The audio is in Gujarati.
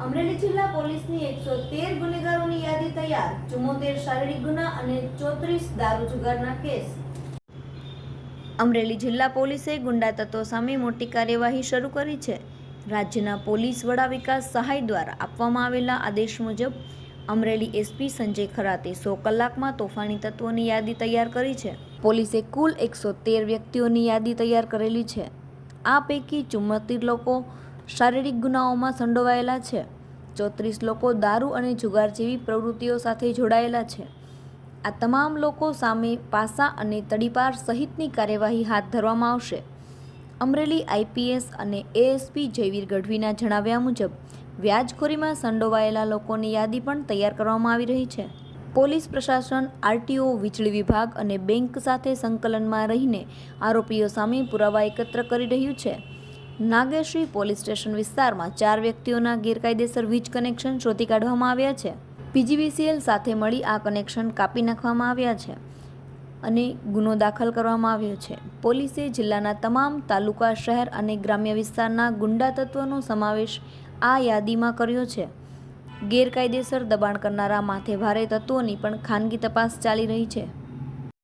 અમરેલી જિલ્લા પોલીસની એકસો તેર ગુનેગારોની યાદી તૈયાર, ચુમ્મોતેર શારીરિક ગુના અને ચોત્રીસ દારૂ જુગારના કેસ. અમરેલી જિલ્લા પોલીસે ગુંડા તત્વો સામે મોટી કાર્યવાહી શરૂ કરી છે. રાજ્યના પોલીસ વડા વિકાસ સહાય દ્વારા આપવામાં આવેલા આદેશ મુજબ, અમરેલી એસપી સંજય ખરાતે સો કલાકમાં તોફાની તત્વોની યાદી તૈયાર કરી છે. પોલીસે કુલ એકસો તેર વ્યક્તિઓની યાદી તૈયાર કરેલી છે. આ પૈકી ચુમ્મોતેર લોકો શારીરિક ગુનાઓમાં સંડોવાયેલા છે. ચોત્રીસ લોકો દારૂ અને જુગાર જેવી પ્રવૃત્તિઓ સાથે જોડાયેલા છે. આ તમામ લોકો સામે પાસા અને તડીપાર સહિતની કાર્યવાહી હાથ ધરવામાં આવશે. અમરેલી આઈપીએસ અને એએસપી જયવીર ગઢવીના જણાવ્યા મુજબ, વ્યાજખોરીમાં સંડોવાયેલા લોકોની યાદી પણ તૈયાર કરવામાં આવી રહી છે. પોલીસ પ્રશાસન, આરટીઓ, વીજળી વિભાગ અને બેંક સાથે સંકલનમાં રહીને આરોપીઓ સામે પુરાવા એકત્ર કરી રહ્યું છે. નાગેશ્રી પોલીસ સ્ટેશન વિસ્તારમાં ચાર વ્યક્તિઓના ગેરકાયદેસર વીજ કનેક્શન શોધી કાઢવામાં આવ્યા છે. પીજીવીસીએલ સાથે મળી આ કનેક્શન કાપી નાખવામાં આવ્યા છે અને ગુનો દાખલ કરવામાં આવ્યો છે. પોલીસે જિલ્લાના તમામ તાલુકા, શહેર અને ગ્રામ્ય વિસ્તારના ગુંડા તત્વોનો સમાવેશ આ યાદીમાં કર્યો છે. ગેરકાયદેસર દબાણ કરનારા માથે ભારે તત્વોની પણ ખાનગી તપાસ ચાલી રહી છે.